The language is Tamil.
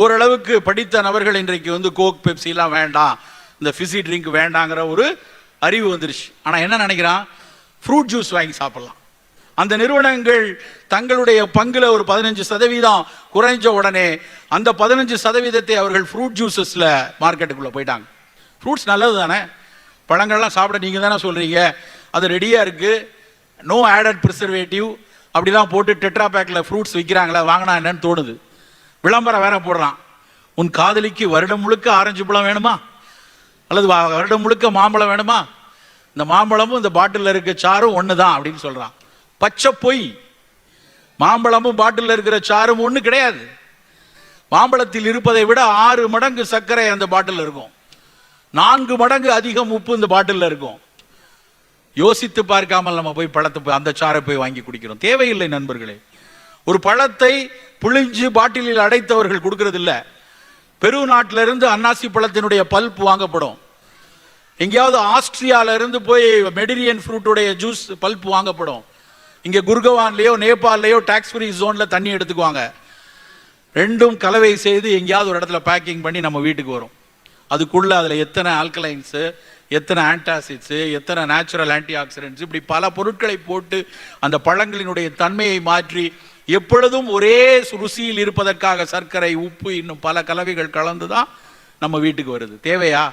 ஓரளவுக்கு படித்த நபர்கள் இன்றைக்கு வந்து கோக் பெப்சிலாம் வேண்டாம். இந்த ஃபிசி ட்ரிங்க் வேண்டாங்கிற ஒரு அறிவு வந்துருச்சு. ஆனால் என்ன நினைக்கிறான்? ஃப்ரூட் ஜூஸ் வாங்கி சாப்பிட்லாம். அந்த நிறுவனங்கள் தங்களுடைய பங்கில் ஒரு பதினஞ்சு சதவீதம் குறைஞ்ச உடனே அந்த பதினஞ்சு சதவீதத்தை அவர்கள் ஃப்ரூட் ஜூஸஸில் மார்க்கெட்டுக்குள்ளே போயிட்டாங்க. ஃப்ரூட்ஸ் நல்லது தானே? பழங்கள்லாம் சாப்பிட நீங்கள் தானே சொல்கிறீங்க அது ரெடியாக இருக்குது நோ ஆடட் ப்ரிசர்வேட்டிவ் அப்படிலாம் போட்டு டெட்ரா பேக்கில் ஃப்ரூட்ஸ் விற்கிறாங்களே வாங்கினா என்னன்னு தோணுது. விளம்பரம் வேற போடுறான். உன் காதலிக்கு வருடம் முழுக்க ஆரஞ்சு பழம் வேணுமா? அல்லது வா- வருடம் முழுக்க மாம்பழம் வேணுமா? இந்த மாம்பழமும் இந்த பாட்டிலில் இருக்க சாரும் ஒன்று தான் அப்படின்னு சொல்கிறான் பச்சை பொய். மாம்பழமும் பாட்டிலில் இருக்கிற சாரும் ஒன்று கிடையாது. மாம்பழத்தில் இருப்பதை விட ஆறு மடங்கு சர்க்கரை அந்த பாட்டிலில் இருக்கும். நான்கு மடங்கு அதிகம் உப்பு இந்த பாட்டிலில் இருக்கும். யோசித்து பார்க்காமல் நம்ம போய் பழத்தை போய் அந்த சாறை போய் வாங்கி குடிக்கிறோம். தேவையில்லை நண்பர்களே. ஒரு பழத்தை புளிஞ்சு பாட்டிலில் அடைத்தவர்கள் கொடுக்கறது இல்ல பெரு நாட்டிலிருந்து அன்னாசி பழத்தினுடைய பல்ப் வாங்கப்படும். எங்கேயாவது ஆஸ்திரியால இருந்து போய் மெடிரியன் ஃப்ரூட்டுடைய ஜூஸ் பல்ப் வாங்கப்படும். இங்க குர்கவான்லயோ நேபாள்லயோ டாக்ஸ் ஃப்ரீ ஜோன்ல தண்ணி எடுத்துக்குவாங்க. ரெண்டும் கலவை செய்து எங்கேயாவது ஒரு இடத்துல பேக்கிங் பண்ணி நம்ம வீட்டுக்கு வரும். அதுக்குள்ள அதுல எத்தனை ஆல்கலைன்ஸு எத்தனை ஆன்டாசிட்ஸு எத்தனை நேச்சுரல் ஆன்டி ஆக்சிடென்ட்ஸ் இப்படி பல பொருட்களை போட்டு அந்த பழங்களினுடைய தன்மையை மாற்றி எப்பொழுதும் ஒரே ருசியில் இருப்பதற்காக சர்க்கரை உப்பு இன்னும் பல கலவைகள் கலந்து தான் நம்ம வீட்டுக்கு வருது. தேவையா?